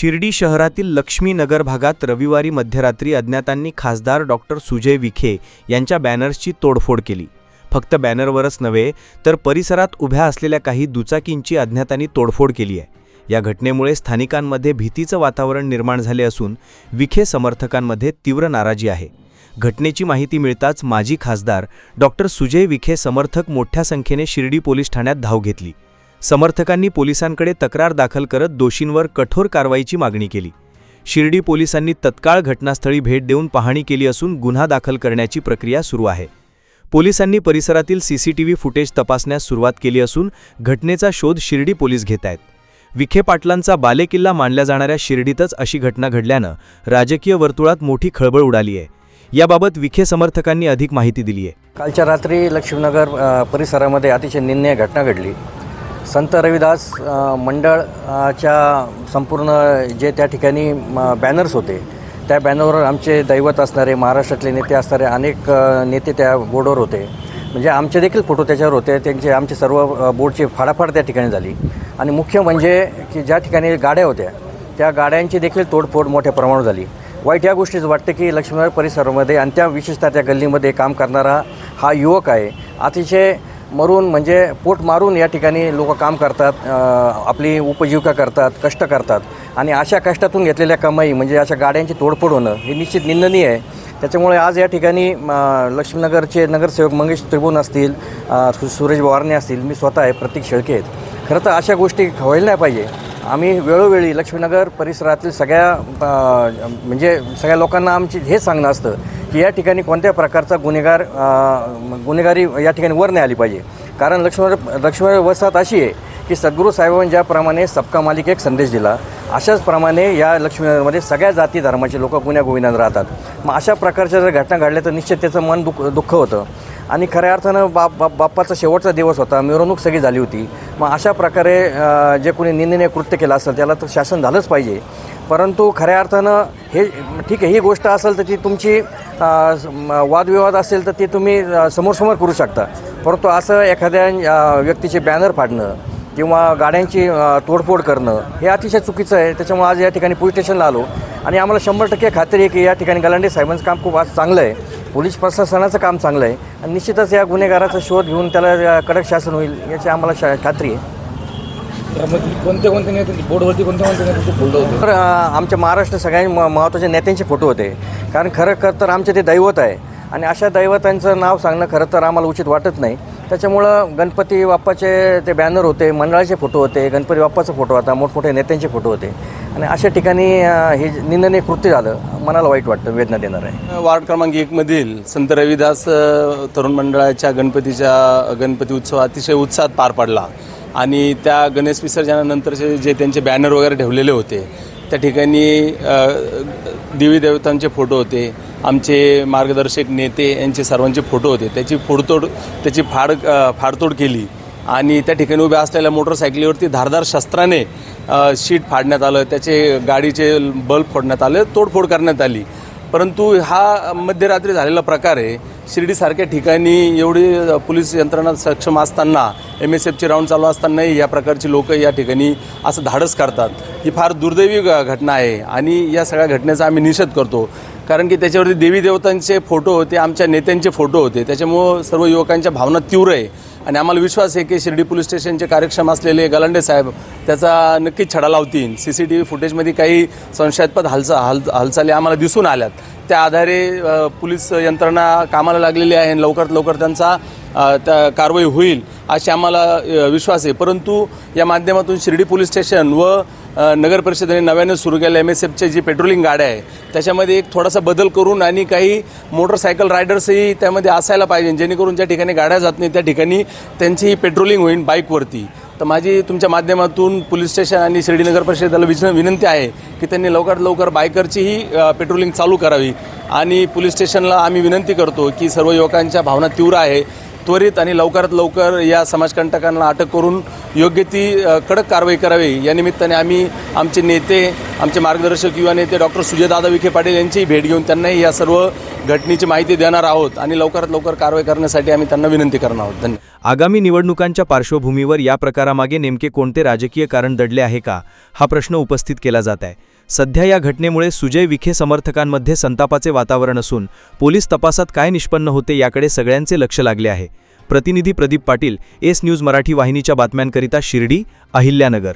शिर्डी शहरातील लक्ष्मीनगर भागात रविवारी मध्यरात्री अज्ञातांनी खासदार डॉक्टर सुजय विखे यांच्या बॅनर्सची तोडफोड केली. फक्त बॅनरवरच नव्हे तर परिसरात उभ्या असलेल्या काही दुचाकींची अज्ञातांनी तोडफोड केली आहे. या घटनेमुळे स्थानिकांमध्ये भीतीचं वातावरण निर्माण झाले असून विखे समर्थकांमध्ये तीव्र नाराजी आहे. घटनेची माहिती मिळताच माजी खासदार डॉक्टर सुजय विखे समर्थक मोठ्या संख्येने शिर्डी पोलीस ठाण्यात धाव घेतली. समर्थकांनी पोलिसांकडे तक्रार दाखल करत दोषींवर कठोर कारवाईची मागणी केली. शिर्डी पोलिसांनी तत्काळ घटनास्थळी भेट देऊन पाहणी केली असून गुन्हा दाखल करण्याची प्रक्रिया सुरू आहे. पोलिसांनी परिसरातील सीसीटीव्ही फुटेज तपासण्यास सुरुवात केली असून घटनेचा शोध शिर्डी पोलीस घेत आहेत. विखे पाटलांचा बालेकिल्ला मानल्या जाणाऱ्या शिर्डीतच अशी घटना घडल्यानं राजकीय वर्तुळात मोठी खळबळ उडाली आहे. याबाबत विखे समर्थकांनी अधिक माहिती दिली आहे. कालच्या रात्री लक्ष्मीनगर परिसरामध्ये अतिशय निंदनीय घटना घडली. संत रविदास मंडळाच्या संपूर्ण जे त्या ठिकाणी म, बॅनर्स होते त्या बॅनरवर आमचे दैवत असणारे महाराष्ट्रातले नेते असणारे अनेक नेते त्या बोर्डवर होते. म्हणजे आमचे देखील फोटो त्याच्यावर होते त्यांचे आमचे सर्व बोर्डची फाडाफाड त्या ठिकाणी झाली. आणि मुख्य म्हणजे की ज्या ठिकाणी गाड्या होत्या त्या गाड्यांची देखील तोडफोड मोठ्या प्रमाणावर झाली. वाईट या गोष्टीच वाटते की लक्ष्मीनगर परिसरामध्ये आणि त्या विशेषतः त्या गल्लीमध्ये काम करणारा हा युवक आहे. अतिशय मरून म्हणजे पोट मारून या ठिकाणी लोक काम करतात आपली उपजीविका करतात कष्ट करतात. आणि अशा कष्टातून घेतलेल्या कमाई म्हणजे अशा गाड्यांची तोडफोड होणं हे निश्चित निंदनीय आहे. त्याच्यामुळे आज या ठिकाणी लक्ष्मीनगरचे नगरसेवक मंगेश त्रिभुवन असतील सूरज सुरेश वारणे असतील मी स्वतः आहे प्रतीक शेळके आहेत. खरं तर अशा गोष्टी व्हायला नाही पाहिजे. आम्ही वेळोवेळी लक्ष्मीनगर परिसरातील सगळ्या म्हणजे सगळ्या लोकांना आमची हेच सांगणं असतं की या ठिकाणी कोणत्या प्रकारचा गुन्हेगार गुन्हेगारी या ठिकाणी वर नाही आली पाहिजे. कारण लक्ष्मीनगर लक्ष्मीनगर वसाहत अशी आहे की सद्गुरू साहेबांनी ज्याप्रमाणे सबका मालिक एक संदेश दिला अशाच प्रमाणे या लक्ष्मीनगरमध्ये सगळ्या जाती धर्माचे लोक गुन्ह्या गोविंदात राहतात. मग अशा प्रकारच्या जर घटना घडल्या तर निश्चित त्याचं मन दुःख दुःख होतं. आणि खऱ्या अर्थानं बाप बाप बाप्पाचा शेवटचा दिवस होता मिरवणूक सगळी झाली होती. मग अशा प्रकारे जे कोणी निंदनीय कृत्य केलं असेल त्याला तर शासन झालंच पाहिजे. परंतु खऱ्या अर्थानं हे ठीक आहे ही गोष्ट असेल तर ती तुमची वादविवाद असेल तर ते तुम्ही समोरसमोर करू शकता. परंतु असं एखाद्या व्यक्तीचे बॅनर फाडणं किंवा गाड्यांची तोडफोड करणं हे अतिशय चुकीचं आहे. त्याच्यामुळे आज या ठिकाणी पोलीस स्टेशनला आलो. आणि आम्हाला शंभर टक्के खात्री आहे की या ठिकाणी गलांडे साहेबांचं काम खूप आज चांगलं आहे. पोलीस प्रशासनाचं काम चांगलं आहे. आणि निश्चितच या गुन्हेगाराचा शोध घेऊन त्याला कडक शासन होईल याची आम्हाला शा खात्री आहे. कोणते कोणते नेते बोर्डवरती कोणते कोणते नेत्याचे फोटो होते? तर आमच्या महाराष्ट्र सगळ्यात म महत्त्वाच्या नेत्यांचे फोटो होते. कारण खरं खरं तर आमचे ते दैवत आहे. आणि अशा दैवतांचं नाव सांगणं खरं तर आम्हाला उचित वाटत नाही. त्याच्यामुळं गणपती बाप्पाचे ते बॅनर होते मंडळाचे फोटो होते गणपती बाप्पाचा फोटो होता मोठमोठे नेत्यांचे फोटो होते. आणि अशा ठिकाणी हे निंदनीय कृत्य झालं मनाला वाईट वाटतं वेदना देणार आहे. वार्ड क्रमांक एकमधील संत रविदास तरुण मंडळाच्या गणपतीच्या गणपती उत्सव अतिशय उत्साहात पार पडला. आणि त्या गणेश विसर्जनानंतरचे जे त्यांचे बॅनर वगैरे ठेवलेले होते त्या ठिकाणी देवी देवतांचे फोटो होते आमचे मार्गदर्शक नेते यांचे सर्वांचे फोटो होते. त्याची फोडतोड त्याची फाड फाडतोड केली. आणि त्या ठिकाणी उभ्या असलेल्या मोटरसायकलीवरती धारदार शस्त्राने शीट फाडण्यात आलं त्याचे गाडीचे बल्ब फोडण्यात आले तोडफोड करण्यात आली. परंतु हा मध्यरात्री झालेला प्रकार आहे. शिर्डीसारख्या ठिकाणी एवढी पोलीस यंत्रणा सक्षम असताना एम एस एफची राऊंड चालू असतानाही या प्रकारची लोक या ठिकाणी असं धाडस करतात. ही फार दुर्दैवी घ- घटना आहे आणि या सगळ्या घटनेचा आम्ही निषेध करतो. कारण की त्याच्यावरती देवी देवतांचे फोटो होते आमच्या नेत्यांचे फोटो होते. त्याच्यामुळं सर्व युवकांच्या भावना तीव्र आहे. आणि आम्हाला विश्वास आहे की शिर्डी पोलीस स्टेशनचे कार्यक्षम असलेले गलांडे साहेब त्याचा नक्कीच छडा लावतील. सी सी टी व्ही फुटेजमध्ये काही संशयास्पद हालचा हाल हालचाली आम्हाला दिसून आल्यात. त्या आधारे पोलीस यंत्रणा कामाला लागलेली आहे आणि लवकरात लवकर त्यांचा त्या कारवाई होईल अशी आम्हाला विश्वास आहे. परंतु या माध्यमातून शिर्डी पोलीस स्टेशन व नगर परिषदेने नव्याने सुरू केलेल्या एम एस एफचे जी पेट्रोलिंग गाड्या आहे त्याच्यामध्ये एक थोडासा बदल करून आणि काही मोटरसायकल रायडर्सही त्यामध्ये असायला पाहिजे जेणेकरून ज्या ठिकाणी गाड्या जात नाही त्या ठिकाणी त्यांची पेट्रोलिंग होईल बाईकवरती. तर माझी तुमच्या माध्यमातून पोलीस स्टेशन आणि शिर्डी नगर परिषदेला विच विनंती आहे की त्यांनी लवकरात लवकर बायकरचीही पेट्रोलिंग चालू करावी. आणि पोलीस स्टेशनला आम्ही विनंती करतो की सर्व युवकांच्या भावना तीव्र आहे. त्वरित आणि लवकरात लवकर या समाजकंटकांना अटक करून योग्य ती कडक कारवाई करावी. या निमित्ताने आम्ही आमचे नेते आमचे मार्गदर्शक युवा नेते डॉक्टर सुजयदादा विखे पाटील यांचीही भेट घेऊन त्यांनाही या सर्व घटनेची माहिती देणार आहोत आणि लवकरात लवकर कारवाई करण्यासाठी आम्ही त्यांना विनंती करणार आहोत. धन्यवाद. आगामी निवडणुकांच्या पार्श्वभूमीवर या प्रकारामागे नेमके कोणते राजकीय कारण दडले आहे का? हा प्रश्न उपस्थित केला जात आहे. सध्या या घटनेमुळे सुजय विखे समर्थकांमध्ये संतापाचे वातावरण असून पोलीस तपासात काय निष्पन्न होते याकडे सगळ्यांचे लक्ष लागले आहे. प्रतिनिधी प्रदीप पाटील एस न्यूज मराठी वाहिनीच्या बातम्यांकरिता शिर्डी अहिल्यानगर.